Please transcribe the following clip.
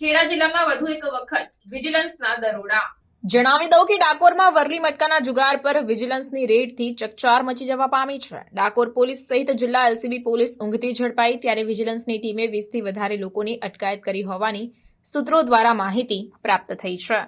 ખેડા જિલ્લામાં વધુ એક વખત વિજિલન્સના દરોડા. જણાવી દઉં કે ડાકોરમાં વરલી મટકાના જુગાર પર વિજિલન્સની રેડથી ચકચાર મચી જવા પામી છે. ડાકોર પોલીસ સહિત જિલ્લા એલસીબી પોલીસ ઊંઘતી ઝડપાઈ ત્યારે વિજિલન્સની ટીમે વીસથી વધારે લોકોની અટકાયત કરી હોવાની સૂત્રો દ્વારા માહિતી પ્રાપ્ત થઈ છે.